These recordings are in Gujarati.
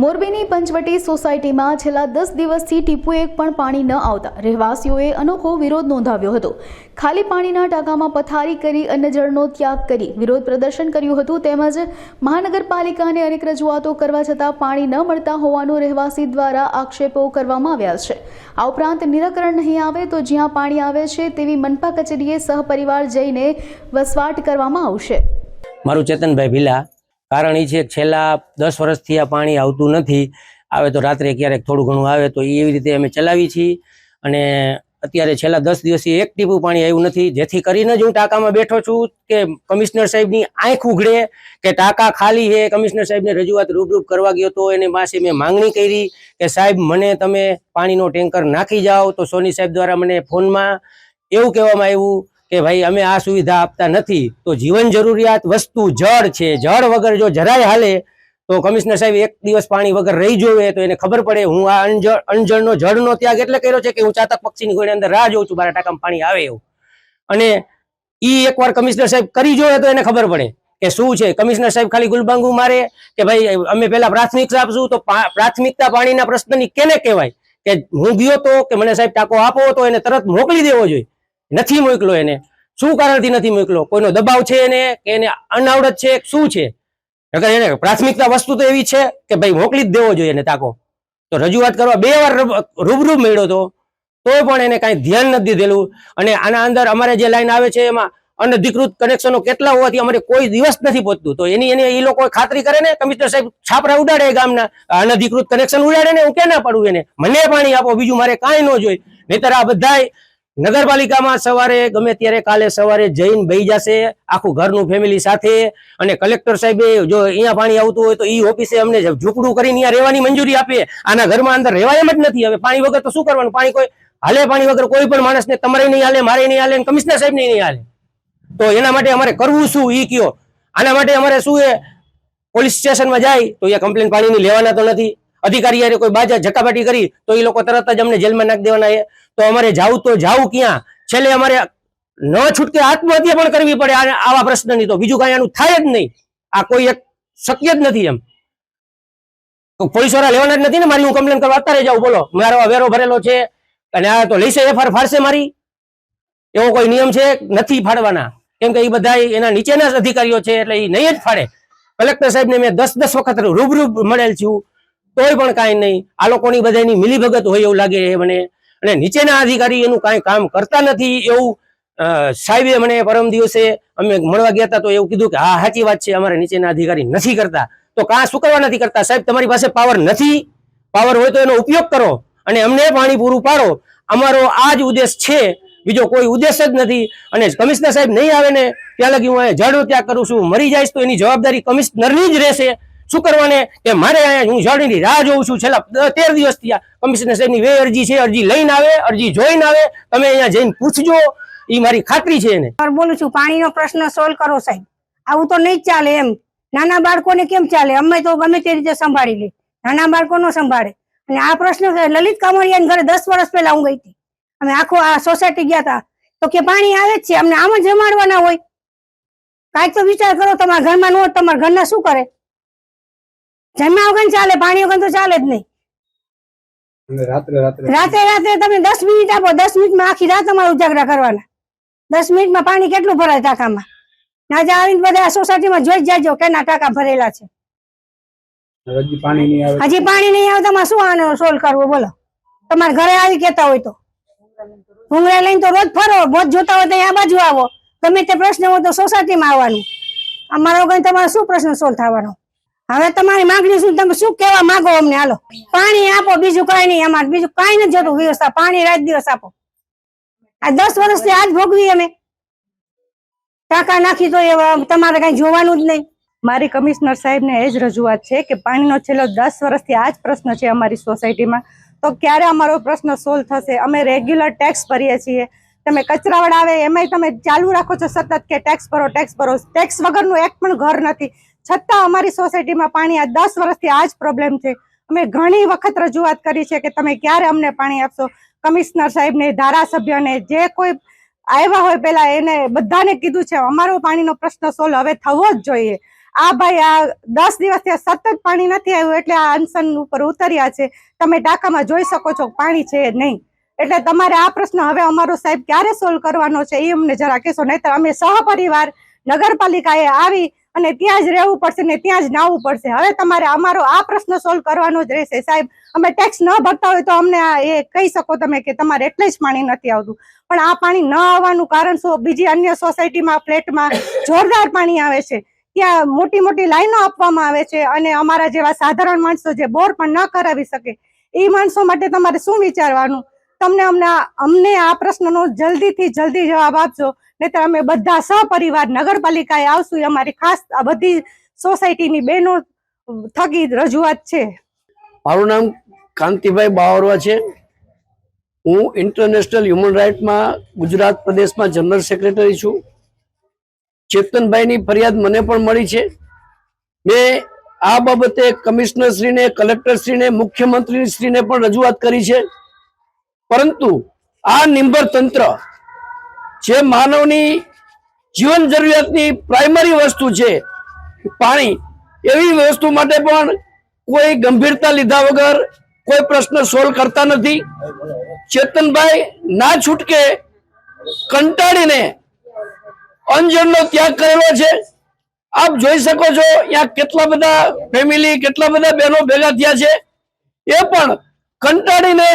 મોરબીની પંચવટી સોસાયટીમાં છેલ્લા દસ દિવસથી ટીપુએ પણ પાણી ન આવતા રહેવાસીઓએ અનોખો વિરોધ નોંધાવ્યો હતો. ખાલી પાણીના ટાંકામાં પથારી કરી અને જળનો ત્યાગ કરી વિરોધ પ્રદર્શન કર્યું હતું તેમજ મહાનગરપાલિકાને અનેક રજૂઆતો કરવા છતાં પાણી ન મળતા હોવાનું રહેવાસી દ્વારા આક્ષેપો કરવામાં આવ્યા છે. આ ઉપરાંત નિરાકરણ નહીં આવે તો જ્યાં પાણી આવે છે તેવી મનપા કચેરીએ સહપરિવાર જઈને વસવાટ કરવામાં આવશે. મારું ચેતનભાઈ ભીલા કારણ એ છે કે છેલ્લા દસ વર્ષથી આ પાણી આવતું નથી. આવે તો રાત્રે ક્યારેક થોડું ઘણું આવે તો એવી રીતે અમે ચલાવી છીએ. અને અત્યારે છેલ્લા દસ દિવસથી એક ટીપું પાણી આવ્યું નથી. જેથી કરીને જ હું ટાંકામાં બેઠો છું કે કમિશનર સાહેબની આંખ ઉઘડે કે ટાંકા ખાલી છે. કમિશનર સાહેબને રજૂઆત રૂબરૂપ કરવા ગયો તો એની પાસે મેં માંગણી કરી કે સાહેબ, મને તમે પાણીનો ટેન્કર નાખી જાઓ. તો સોની સાહેબ દ્વારા મને ફોનમાં એવું કહેવામાં આવ્યું કે ભાઈ, અમે આ સુવિધા આપતા નથી, તો જીવન જરૂરિયાત વસ્તુ જળ છે. જળ વગર જો જરાય હાલે, તો કમિશનર સાહેબ એક દિવસ પાણી વગર રહી જોવે, તો એને ખબર પડે, હું આ અણજળ અણજળનો જળનો ત્યાગ એટલે કર્યો છે કે હું ચાતક પક્ષીની ગોળી અંદર રાહ જોઉં છું, બારા ટાકામાં પાણી આવે એવું. અને ઈ એકવાર કમિશનર સાહેબ કરી જોવે તો એને ખબર પડે કે શું છે. કમિશનર સાહેબ ખાલી ગુલબાંગુ મારે કે ભાઈ, અમે પેલા પ્રાથમિકતા આપશું, તો પ્રાથમિકતા પાણીના પ્રશ્નની કેને કહેવાય? કે હું ગયો તો કે મને સાહેબ ટાંકો આપો તો એને તરત મોકલી દેવો જોઈએ. નથી મોકલો એને. શું કારણથી નથી મોકલો? કોઈનો દબાવ છે એને કે એને અનાવડત છે? શું છે? નકર એને પ્રાથમિકતા વસ્તુ તો એવી છે કે ભાઈ મોકલી જ દેવો જોઈએ એને તાકો તો રજૂઆત કરવા બે વાર રૂબ- રૂબરૂ મેળ્યો તો તોય પણ એને કાંઈ ધ્યાન નથી દીધેલું. અને આના અંદર અમારે જે લાઈન આવે છે એમાં અનધિકૃત કનેક્શનો કેટલા હોવાથી અમારે કોઈ દિવસ નથી પહોંચતું. તો એની એની એ લોકો ખાતરી કરે ને કમિશનર સાહેબ છાપરા ઉડાડે ગામના, અનધિકૃત કનેક્શન ઉડાડે ને હું ક્યાં ના પડું એને? મને પાણી આપો, બીજું મારે કાંઈ ન જોઈ નહીતર આ બધાય નગરપાલિકામાં સવારે, ગમે ત્યારે કાલે સવારે જઈને બહી જશે આખું ઘરનું ફેમિલી સાથે. અને કલેક્ટર સાહેબે જો અહીંયા પાણી આવતું હોય તો ઈ ઓફિસે અમને ઝૂકડું કરીને અહીંયા રહેવાની મંજૂરી આપે. આના ઘરમાં અંદર રહેવાય એમ જ નથી. હવે પાણી વગર તો શું કરવાનું? પાણી કોઈ, હાલે પાણી વગર કોઈ પણ માણસને તમારે નહીં હાલે, મારે નહીં હાલે કમિશનર સાહેબ નહીં હાલે. તો એના માટે અમારે કરવું શું? ઈ કયો. આના માટે અમારે શું એ? પોલીસ સ્ટેશનમાં જાય તો અહીંયા કમ્પ્લેન પાણીની લેવાના તો નથી. અધિકારી યારે કોઈ બાજા ઝકાબાટી કરી, તો એ લોકો તરત જ અમને જેલમાં નાખી દેવાના છે. તો અમારે જાવું તો જાવું ક્યાં? છેલ્લે અમારે ન છૂટકે આત્મહત્યા પણ કરવી પડે આવા પ્રશ્નની તો. બીજું કાંઈ આનું થાય જ નહીં. આ કોઈ એક શક્ય જ નથી એમ. પોલીસવાળા લેવાના જ નથી ને મારી હું કમ્પ્લેન કરવા? અત્યારે જાઉં, બોલો. મારો વેરો ભરેલો છે અને આ તો લઈશે એફઆર ફાડશે મારી. એવો કોઈ નિયમ છે? નથી ફાડવાના. કેમ કે એ બધા એના નીચેના અધિકારીઓ છે એટલે એ નહીં જ ફાડે. કલેક્ટર સાહેબને મેં દસ દસ વખત રૂબરૂ મળેલ છું. તોય પણ કાંઈ નહીં. આ લોકોની બધાની મિલીભગત હોય એવું લાગે છે મને. અને નીચેના અધિકારી એનું કાંઈ કામ કરતા નથી એવું સાહેબે મને પરમ દિવસે અમે મળવા ગયા હતા તો એવું કીધું કે, હા, સાચી વાત છે, અમારે નીચેના અધિકારી નથી કરતા. તો કાં શું કરવા નથી કરતા? સાહેબ, તમારી પાસે પાવર નથી? પાવર હોય તો એનો ઉપયોગ કરો અને અમને પાણી પૂરું પાડો. અમારો આ જ ઉદ્દેશ છે. બીજો કોઈ ઉદ્દેશ જ નથી. અને કમિશનર સાહેબ નહીં આવે ને, ત્યાં લગી હું અહીંયા ત્યાગ કરું છું. મરી જાય તો એની જવાબદારી કમિશનરની જ રહેશે. શું કરવાને? કે મારે અહીંયા હું જળની રાહ જોઉં છું. છેલ્લા તેર દિવસથી આ કમિશનર સાહેબની વે અરજી છે, અરજી લઈને આવે, અરજી જોઈને આવે. તમે અહીંયા જઈને પૂછજો. એ મારી ખાતરી છે એને. બોલું છું, પાણીનો પ્રશ્ન સોલ્વ કરો સાહેબ. આવું તો નહીં ચાલે એમ. નાના બાળકોને કેમ ચાલે? અમે તો ગમે તે રીતે સંભાળી લે. નાના બાળકો નો સંભાળે. અને આ પ્રશ્ન લલિત કામડિયા ઘરે દસ વર્ષ પહેલા હું ગઈ હતી. અમે આખો આ સોસાયટી ગયા હતા. તો કે પાણી આવે જ છે, અમને આમ જ જમાડવાના હોય. કાંઈક તો વિચાર કરો, તમારા ઘરમાં નો તમારા ઘરના શું કરે? જમ્યા વગર ચાલે પાણી વગર તો ચાલે જ નહીં. રાત્રે રાત્રે તમે દસ મિનિટ આપો દસ મિનિટમાં આખી રાત તમારે ઉજાગરા કરવાના. દસ મિનિટમાં પાણી કેટલું ભરાય ટાંકામાં? આજે આવીને બધા સોસાયટીમાં જોઈ જાજો કેના ટાંકા ભરેલા છે. હજી પાણી નહીં આવે. હજી પાણી નહીં આવે તમારે શું આનો સોલ્વ કરવો બોલો? તમારે ઘરે આવી કેતા હોય તો. ભૂંગળા લઈને તો રોજ ફરો રોજ જોતા હોય તો અહીંયા બાજુ આવો. ગમે તે પ્રશ્ન હોય તો સોસાયટીમાં આવવાનું. અમારા કઈ તમારો શું પ્રશ્ન સોલ્વ થવાનો? હવે તમારી માંગણી શું? તમે શું કેવા માંગો અમને? હાલો. પાણી આપો, બીજું કઈ નહીં અમારે. બીજું કઈ નથી જોતું વ્યવસ્થા. પાણી રાત દિવસ આપો. આ દસ વર્ષથી આજ ભોગવી અમે. ટાંકા નાખી તો તમારે કઈ જોવાનું જ નહીં. મારી કમિશનર સાહેબને એ જ રજૂઆત છે કે પાણીનો છેલ્લો દસ વર્ષથી આ જ પ્રશ્ન છે અમારી સોસાયટીમાં. તો ક્યારે અમારો પ્રશ્ન સોલ્વ થશે? અમે રેગ્યુલર ટેક્સ ભરીએ છીએ. તમે કચરાવાળા આવે, એમાંય તમે ચાલુ રાખો છો સતત કે ટેક્સ ભરો ટેક્સ ભરો. ટેક્સ વગરનું એક પણ ઘર નથી. છતાં અમારી સોસાયટીમાં પાણી આ દસ વર્ષથી આ જ પ્રોબ્લેમ છે. અમે ઘણી વખત રજૂઆત કરી છે કે તમે ક્યારે અમને પાણી આપશો? કમિશનર સાહેબને, ધારાસભ્યને, જે કોઈ આવ્યા હોય પેલા એને બધાને કીધું છે, અમારો પાણીનો પ્રશ્ન સોલ્વ હવે થવો જ જોઈએ. આ ભાઈ આ દસ દિવસથી સતત પાણી નથી આવ્યું એટલે આ અનસન ઉપર ઉતર્યા છે. તમે ટાંકામાં જોઈ શકો છો પાણી છે નહીં. એટલે તમારે આ પ્રશ્ન હવે અમારો સાહેબ ક્યારે સોલ્વ કરવાનો છે એ અમને જરા કહેશો નહીં અમે સહપરિવાર, નગરપાલિકાએ આવી અને ત્યાં જ રહેવું પડશે ને ત્યાં જ નાવું પડશે. હવે તમારે અમારો આ પ્રશ્ન સોલ્વ કરવાનો જ રહેશે સાહેબ. અમે ટેક્સ ન ભરતા હોય તો અમને એ કહી શકો તમે કે તમારે એટલે જ પાણી નથી આવતું. પણ આ પાણી ન આવવાનું કારણ શું? બીજી અન્ય સોસાયટીમાં ફ્લેટમાં જોરદાર પાણી આવે છે. ત્યાં મોટી મોટી લાઈનો આપવામાં આવે છે અને અમારા જેવા સાધારણ માણસો જે બોર પણ ન કરાવી શકે એ માણસો માટે તમારે શું વિચારવાનું? તમને અમને અમને આ પ્રશ્નનો જલ્દીથી જલ્દી જવાબ આપજો. નહીતર અમે બધા સહપરિવાર નગરપાલિકાએ આવશું. અમારી ખાસ આ બધી સોસાયટીની બહેનો થકી રજૂઆત છે. મારું નામ કાંતિભાઈ બાવરવા છે. હું ઇન્ટરનેશનલ હ્યુમન રાઇટમાં ગુજરાત પ્રદેશમાં જનરલ સેક્રેટરી છું. ચેતનભાઈની ફરિયાદ મને પણ મળી છે. મેં આ બાબતે કમિશનરશ્રીને, કલેક્ટરશ્રીને, મુખ્યમંત્રીશ્રીને પણ રજૂઆત કરી છે. પરંતુ આ નિંબર તંત્ર જે માનવની જીવન જરૂરિયાતની પ્રાઇમરી વસ્તુ છે પાણી, એવી વસ્તુ માટે પણ કોઈ ગંભીરતા લીધા વગર કોઈ પ્રશ્ન સોલ્વ કરતા નથી. ચેતનભાઈ ના છૂટકે કંટાળીને અંજનનો ત્યાગ કરેલો છે. આપ જોઈ શકો છો ત્યાં કેટલા બધા ફેમિલી કેટલા બધા બહેનો ભેગા થયા છે. એ પણ કંટાળીને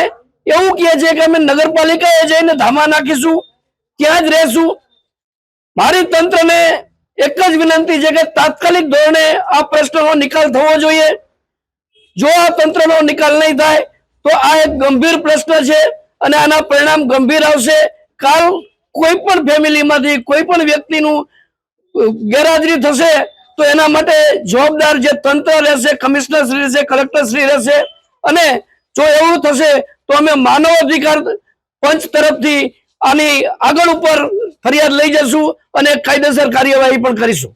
એવું કહે છે કે અમે નગરપાલિકાએ જઈને ધામા નાખીશું, ત્યાં જ રહેશું. મારી તંત્રને એક જ વિનંતી છે કે તાત્કાલિક ધોરણે આ પ્રશ્નનો નિકાલ થવો જોઈએ. જો આ તંત્રનો નિકાલ નહીં થાય, તો આ એક ગંભીર પ્રશ્ન છે અને આના પરિણામ ગંભીર આવશે. કાલ કોઈ પણ ફેમિલીમાંથી, કોઈ પણ વ્યક્તિનું ગેરહાજરી થશે, તો એના માટે જવાબદાર જે તંત્ર રહેશે, કમિશનર શ્રી રહેશે, કલેક્ટર શ્રી રહેશે. અને જો એવું થશે તો અમે માનવ અધિકાર પંચ તરફથી આની આગળ ઉપર ફરિયાદ લઈ જશું અને કાયદેસર કાર્યવાહી પણ કરીશું.